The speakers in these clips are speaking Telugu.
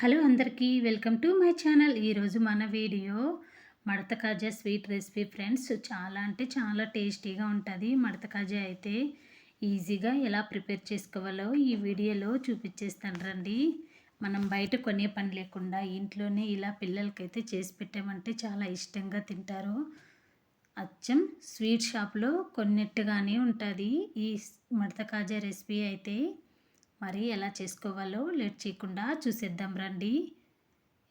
హలో అందరికీ వెల్కమ్ టు మై ఛానల్. ఈరోజు మన వీడియో మడత కాజా స్వీట్ రెసిపీ ఫ్రెండ్స్. చాలా అంటే చాలా టేస్టీగా ఉంటుంది మడత కాజా అయితే. ఈజీగా ఎలా ప్రిపేర్ చేసుకోవాలో ఈ వీడియోలో చూపించేస్తాను రండి. మనం బయట కొనే పని లేకుండా ఇంట్లోనే ఇలా పిల్లలకైతే చేసి పెట్టామంటే చాలా ఇష్టంగా తింటారు. అచ్చం స్వీట్ షాప్లో కొన్నట్టుగానే ఉంటుంది ఈ మడత కాజా రెసిపీ అయితే. మరి ఎలా చేసుకోవాలో లేట్ చేయకుండా చూసేద్దాం రండి.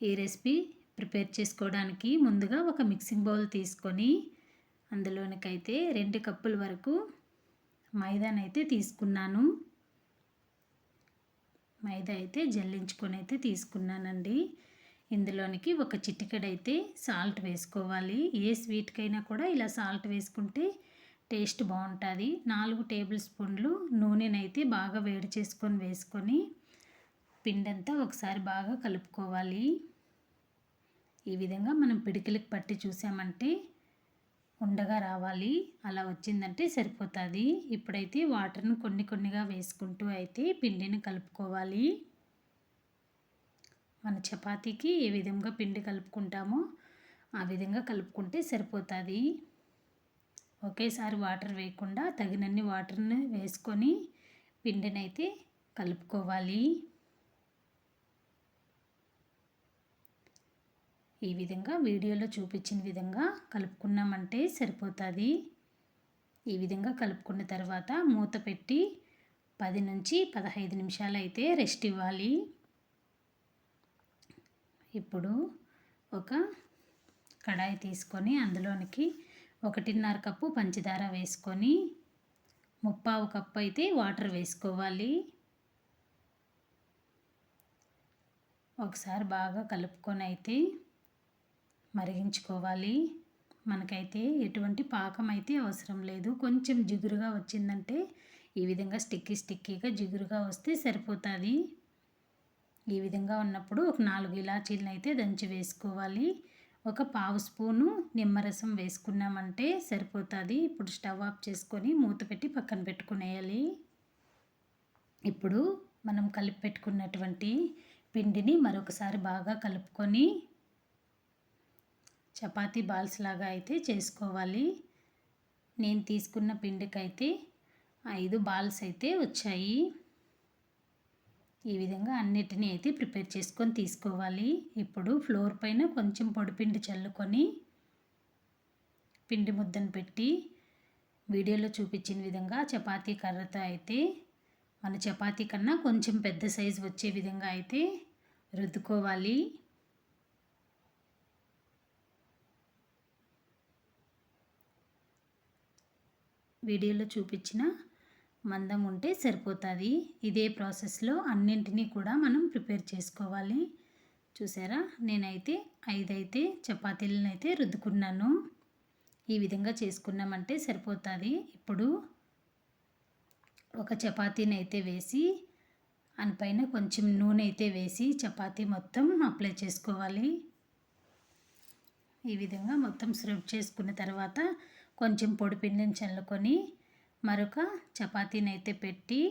ఈ రెసిపీ ప్రిపేర్ చేసుకోవడానికి ముందుగా ఒక మిక్సింగ్ బౌల్ తీసుకొని అందులోనికైతే రెండు కప్పుల వరకు మైదానైతే తీసుకున్నాను. మైదా అయితే జల్లించుకొని అయితే తీసుకున్నానండి. ఇందులోనికి ఒక చిటికెడైతే సాల్ట్ వేసుకోవాలి. ఏ స్వీట్కైనా కూడా ఇలా సాల్ట్ వేసుకుంటే టేస్ట్ బాగుంటుంది. నాలుగు టేబుల్ స్పూన్లు నూనెనైతే బాగా వేడి చేసుకొని వేసుకొని పిండంతా ఒకసారి బాగా కలుపుకోవాలి. ఈ విధంగా మనం పిడికిలకు పట్టి చూసామంటే ఉండగా రావాలి. అలా వచ్చిందంటే సరిపోతుంది. ఇప్పుడైతే వాటర్ను కొన్ని కొన్నిగా వేసుకుంటూ అయితే పిండిని కలుపుకోవాలి. మన చపాతీకి ఏ విధంగా పిండి కలుపుకుంటామో ఆ విధంగా కలుపుకుంటే సరిపోతుంది. ఒకేసారి వాటర్ వేయకుండా తగినన్ని వాటర్ని వేసుకొని పిండినైతే కలుపుకోవాలి. ఈ విధంగా వీడియోలో చూపించిన విధంగా కలుపుకున్నామంటే సరిపోతుంది. ఈ విధంగా కలుపుకున్న తర్వాత మూత పెట్టి పది నుంచి పదహైదు నిమిషాలు అయితే రెస్ట్ ఇవ్వాలి. ఇప్పుడు ఒక కడాయి తీసుకొని అందులోనికి ఒకటిన్నర కప్పు పంచదార వేసుకొని ముప్పావు కప్పు అయితే వాటర్ వేసుకోవాలి. ఒకసారి బాగా కలుపుకొని అయితే మరిగించుకోవాలి. మనకైతే ఎటువంటి పాకం అయితే అవసరం లేదు. కొంచెం జిగురుగా వచ్చిందంటే ఈ విధంగా స్టిక్కీ స్టిక్కీగా జిగురుగా వస్తే సరిపోతుంది. ఈ విధంగా ఉన్నప్పుడు ఒక నాలుగు ఇలాచీలను అయితే దంచి వేసుకోవాలి. ఒక పావు స్పూను నిమ్మరసం వేసుకున్నామంటే సరిపోతుంది. ఇప్పుడు స్టవ్ ఆఫ్ చేసుకొని మూత పెట్టి పక్కన పెట్టుకునేయాలి. ఇప్పుడు మనం కలిపి పెట్టుకున్నటువంటి పిండిని మరొకసారి బాగా కలుపుకొని చపాతీ బాల్స్ లాగా అయితే చేసుకోవాలి. నేను తీసుకున్న పిండికైతే ఐదు బాల్స్ అయితే వచ్చాయి. ఈ విధంగా అన్నిటినీ అయితే ప్రిపేర్ చేసుకొని తీసుకోవాలి. ఇప్పుడు ఫ్లోర్ పైన కొంచెం పొడిపిండి చల్లుకొని పిండి ముద్దను పెట్టి వీడియోలో చూపించిన విధంగా చపాతీ కర్రతో అయితే మన చపాతీ కన్నా కొంచెం పెద్ద సైజు వచ్చే విధంగా అయితే రుద్దుకోవాలి. వీడియోలో చూపించిన మందం ఉంటే సరిపోతుంది. ఇదే ప్రాసెస్లో అన్నింటినీ కూడా మనం ప్రిపేర్ చేసుకోవాలి. చూసారా? నేనైతే ఐదైతే చపాతీలను అయితే రుద్దుకున్నాను. ఈ విధంగా చేసుకున్నామంటే సరిపోతుంది. ఇప్పుడు ఒక చపాతీని అయితే వేసి దానిపైన కొంచెం నూనె అయితే వేసి చపాతీ మొత్తం అప్లై చేసుకోవాలి. ఈ విధంగా మొత్తం స్రబ్ చేసుకున్న తర్వాత కొంచెం పొడి పిండిని చల్లుకొని మరొక చపాతీని అయితే పెట్టి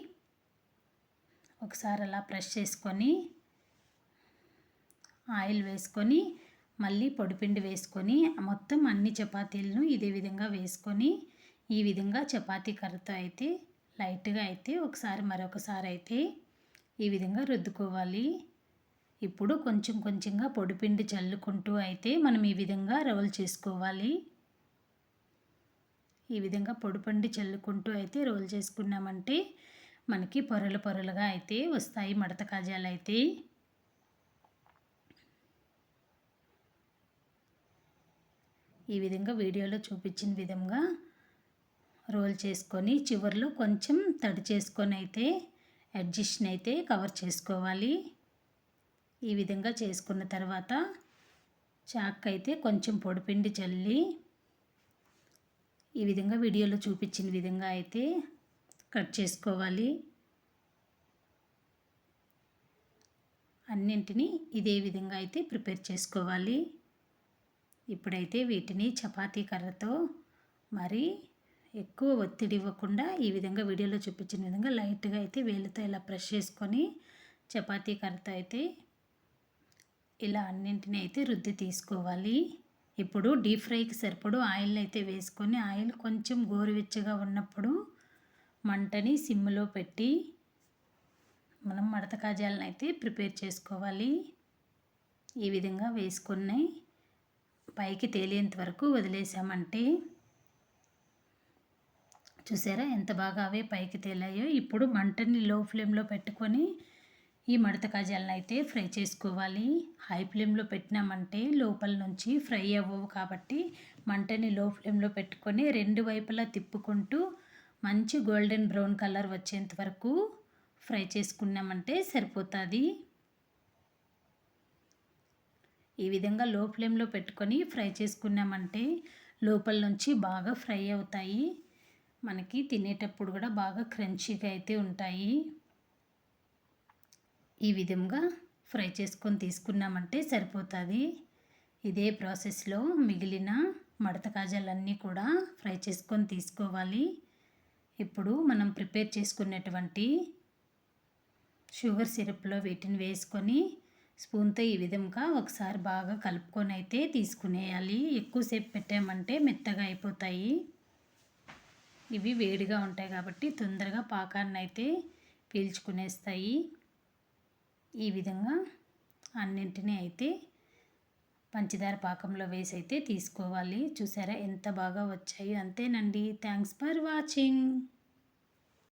ఒకసారి అలా ప్రెస్ చేసుకొని ఆయిల్ వేసుకొని మళ్ళీ పొడిపిండి వేసుకొని మొత్తం అన్ని చపాతీలను ఇదే విధంగా వేసుకొని ఈ విధంగా చపాతీ కర్రతో అయితే లైట్గా అయితే ఒకసారి మరొకసారి అయితే ఈ విధంగా రుద్దుకోవాలి. ఇప్పుడు కొంచెం కొంచెంగా పొడిపిండి చల్లుకుంటూ అయితే మనం ఈ విధంగా రోల్ చేసుకోవాలి. ఈ విధంగా పొడిపండి చల్లుకుంటూ అయితే రోల్ చేసుకున్నామంటే మనకి పొరలు పొరలుగా అయితే వస్తాయి మడత కాజాలు అయితే. ఈ విధంగా వీడియోలో చూపించిన విధంగా రోల్ చేసుకొని చివరిలో కొంచెం తడి చేసుకొని అయితే అడ్జస్ట్ని అయితే కవర్ చేసుకోవాలి. ఈ విధంగా చేసుకున్న తర్వాత చాక్ అయితే కొంచెం పొడిపిండి చల్లి ఈ విధంగా వీడియోలో చూపించిన విధంగా అయితే కట్ చేసుకోవాలి. అన్నింటినీ ఇదే విధంగా అయితే ప్రిపేర్ చేసుకోవాలి. ఇప్పుడైతే వీటిని చపాతీ కర్రతో మరి ఎక్కువ ఒత్తిడి ఇవ్వకుండా ఈ విధంగా వీడియోలో చూపించిన విధంగా లైట్గా అయితే వేలుతో ఇలా ప్రెష్ చేసుకొని చపాతీ కర్రతో అయితే ఇలా అన్నింటినీ అయితే రుద్ది తీసుకోవాలి. ఇప్పుడు డీప్ ఫ్రైకి సరిపడు ఆయిల్ అయితే వేసుకొని ఆయిల్ కొంచెం గోరువెచ్చగా ఉన్నప్పుడు మంటని సిమ్లో పెట్టి మనం మడత కాజాలను అయితే ప్రిపేర్ చేసుకోవాలి. ఈ విధంగా వేసుకొని పైకి తేలేంత వరకు వదిలేసామంటే చూసారా ఎంత బాగా అవే పైకి తేలాయో. ఇప్పుడు మంటని లో ఫ్లేమ్లో పెట్టుకొని ఈ మడత కాజాలను అయితే ఫ్రై చేసుకోవాలి. హై ఫ్లేమ్లో పెట్టినామంటే లోపల నుంచి ఫ్రై అవ్వవు కాబట్టి మంటని లో ఫ్లేమ్లో పెట్టుకొని రెండు వైపులా తిప్పుకుంటూ మంచి గోల్డెన్ బ్రౌన్ కలర్ వచ్చేంత వరకు ఫ్రై చేసుకున్నామంటే సరిపోతుంది. ఈ విధంగా లో ఫ్లేమ్లో పెట్టుకొని ఫ్రై చేసుకున్నామంటే లోపల నుంచి బాగా ఫ్రై అవుతాయి. మనకి తినేటప్పుడు కూడా బాగా క్రంచీగా అయితే ఉంటాయి. ఈ విధంగా ఫ్రై చేసుకొని తీసుకున్నామంటే సరిపోతుంది. ఇదే ప్రాసెస్లో మిగిలిన మడత కాజాలన్నీ కూడా ఫ్రై చేసుకొని తీసుకోవాలి. ఇప్పుడు మనం ప్రిపేర్ చేసుకున్నటువంటి షుగర్ సిరప్లో వీటిని వేసుకొని స్పూన్తో ఈ విధంగా ఒకసారి బాగా కలుపుకొని అయితే తీసుకునేయాలి. ఎక్కువసేపు పెట్టామంటే మెత్తగా అయిపోతాయి. ఇవి వేడిగా ఉంటాయి కాబట్టి తొందరగా పాకాన్ని అయితే పీల్చుకునేస్తాయి. ఈ విధంగా అన్నింటినీ అయితే పంచదార పాకంలో వేసి అయితే తీసుకోవాలి. చూసారా ఎంత బాగా వచ్చాయి అంతేనండి. Thanks for watching